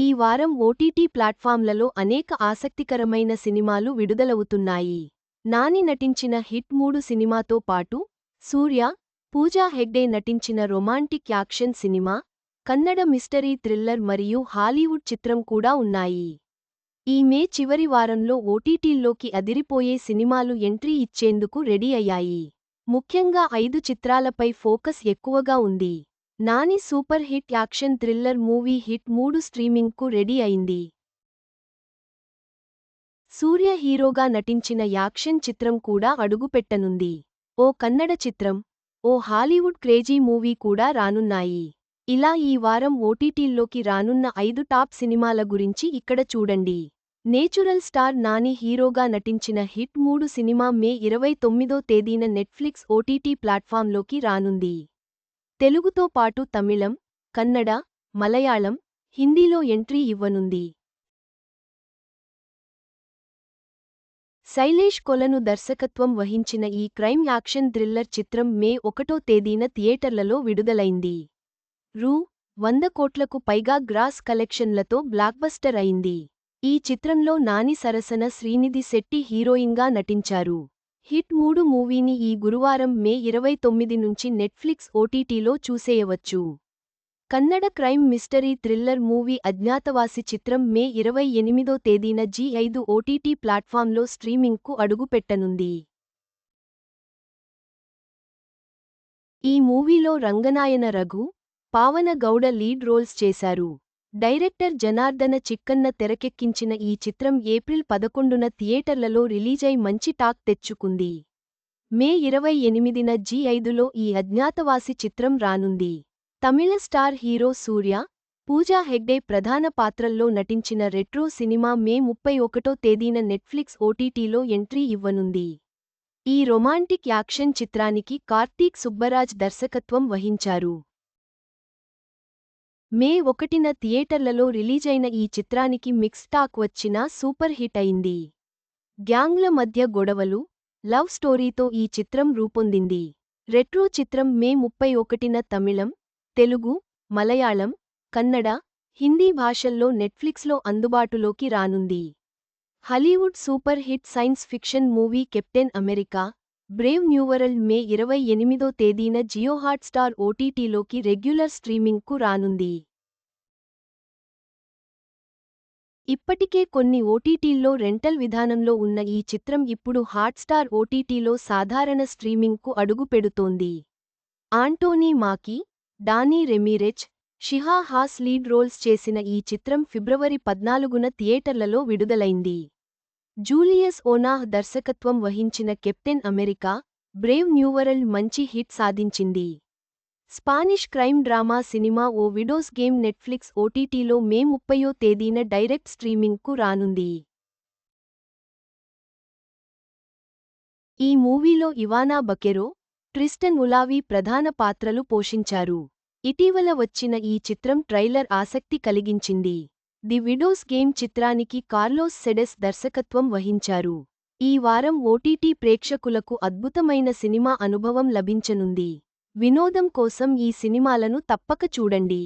ఈ వారం ఓటీటీ ప్లాట్ఫామ్లలో అనేక ఆసక్తికరమైన సినిమాలు విడుదలవుతున్నాయి. నాని నటించిన హిట్ మూడు సినిమాతో పాటు సూర్య పూజా హెగ్డే నటించిన romantic action cinema Kannada mystery thriller మరియు హాలీవుడ్ చిత్రం కూడా ఉన్నాయి. ఈ మే చివరి వారంలో ఓటీటీల్లోకి అదిరిపోయే సినిమాలు ఎంట్రీ ఇచ్చేందుకు రెడీ అయ్యాయి. ముఖ్యంగా ఐదు చిత్రాలపై ఫోకస్ ఎక్కువగా ఉంది. Nani super hit action thriller movie hit మూడు స్ట్రీమింగ్కు రెడీ అయింది. సూర్య హీరోగా నటించిన యాక్షన్ చిత్రం కూడా అడుగుపెట్టనుంది. ఓ కన్నడ చిత్రం ఓ హాలీవుడ్ క్రేజీ మూవీ కూడా రానున్నాయి. ఇలా ఈ వారం ఓటీటీల్లోకి రానున్న ఐదు టాప్ సినిమాల గురించి ఇక్కడ చూడండి. నేచురల్ స్టార్ నాని హీరోగా నటించిన హిట్ మూడు సినిమా మే ఇరవై తొమ్మిదో తేదీన నెట్ఫ్లిక్స్ ఓటీటీ ప్లాట్ఫామ్లోకి రానుంది. తెలుగుతో పాటు తమిళం కన్నడ మలయాళం హిందీలో ఎంట్రీ ఇవ్వనుంది. శైలేష్ కొలను దర్శకత్వం వహించిన ఈ క్రైమ్ యాక్షన్ థ్రిల్లర్ చిత్రం మే ఒకటో తేదీన థియేటర్లలో విడుదలైంది. రూ. వంద కోట్లకు పైగా గ్రాస్ కలెక్షన్లతో బ్లాక్బస్టర్ అయింది. ఈ చిత్రంలో నాని సరసన శ్రీనిధి శెట్టి హీరోయిన్గా నటించారు. హిట్ మూడు మూవీని ఈ గురువారం మే ఇరవై తొమ్మిది నుంచి నెట్ఫ్లిక్స్ ఓటీటీలో చూసేయవచ్చు. Kannada crime mystery thriller movie Agnyathavasi చిత్రం మే ఇరవై ఎనిమిదో తేదీన జీ ఐదు ఓటీటీ ప్లాట్ఫామ్లో స్ట్రీమింగ్కు అడుగుపెట్టనుంది. ఈ మూవీలో రంగనాయన రఘు పావన గౌడ లీడ్ రోల్స్ చేశారు. డైరెక్టర్ జనార్దన చిక్కన్న తెరకెక్కించిన ఈ చిత్రం ఏప్రిల్ పదకొండున థియేటర్లలో రిలీజై మంచి టాక్ తెచ్చుకుంది. మే ఇరవై ఎనిమిదిన జీ ఐదులో ఈ అజ్ఞాతవాసి చిత్రం రానుంది. తమిళ స్టార్ హీరో సూర్య పూజా హెగ్డే ప్రధాన పాత్రల్లో నటించిన రెట్రో సినిమా మే ముప్పై ఒకటో తేదీన నెట్ఫ్లిక్స్ ఓటీటీలో ఎంట్రీ ఇవ్వనుంది. ఈ రొమాంటిక్ యాక్షన్ చిత్రానికి కార్తీక్ సుబ్బరాజ్ దర్శకత్వం వహించారు. మే ఒకటిన థియేటర్లలో రిలీజైన ఈ చిత్రానికి మిక్స్ టాక్ వచ్చినా సూపర్ హిట్ అయింది. గ్యాంగ్ల మధ్య గొడవలు లవ్ స్టోరీతో ఈ చిత్రం రూపొందింది. రెట్రో చిత్రం మే ముప్పై ఒకటిన తమిళం తెలుగు మలయాళం కన్నడ హిందీ భాషల్లో నెట్ఫ్లిక్స్లో అందుబాటులోకి రానుంది. Hollywood super hit science fiction movie captain America brave new world May ఇరవై ఎనిమిదో తేదీన జియో హాట్స్టార్ ఓటీటీలోకి రెగ్యులర్ స్ట్రీమింగ్కు రానుంది. ఇప్పటికే కొన్ని ఓటీటీల్లో రెంటల్ విధానంలో ఉన్న ఈ చిత్రం ఇప్పుడు హాట్స్టార్ ఓటీటీలో సాధారణ స్ట్రీమింగ్కు అడుగుపెడుతోంది. Anthony Mackie Danny Ramirez Shira Haas lead roles చేసిన ఈ చిత్రం ఫిబ్రవరి పద్నాలుగున థియేటర్లలో విడుదలైంది. జూలియస్ ఓనాహ్ దర్శకత్వం వహించిన కెప్టెన్ అమెరికా బ్రేవ్ న్యూవరల్డ్ మంచి హిట్ సాధించింది. స్పానిష్ క్రైమ్ డ్రామా సినిమా ఓ విడోస్ గేమ్ నెట్ఫ్లిక్స్ ఓటీటీలో మే ముప్పయో తేదీన డైరెక్ట్ స్ట్రీమింగ్కు రానుంది. ఈ మూవీలో ఇవానా బకెరో ట్రిస్టన్ ఉలావి ప్రధాన పాత్రలు పోషించారు. ఇటీవల వచ్చిన ఈ చిత్రం ట్రైలర్ ఆసక్తి కలిగించింది. ది విడోస్ గేమ్ చిత్రానికి కార్లోస్ సెడెస్ దర్శకత్వం వహించారు. ఈ వారం ఓటీటీ ప్రేక్షకులకు అద్భుతమైన సినిమా అనుభవం లభించనుంది. వినోదం కోసం ఈ సినిమాలను తప్పక చూడండి.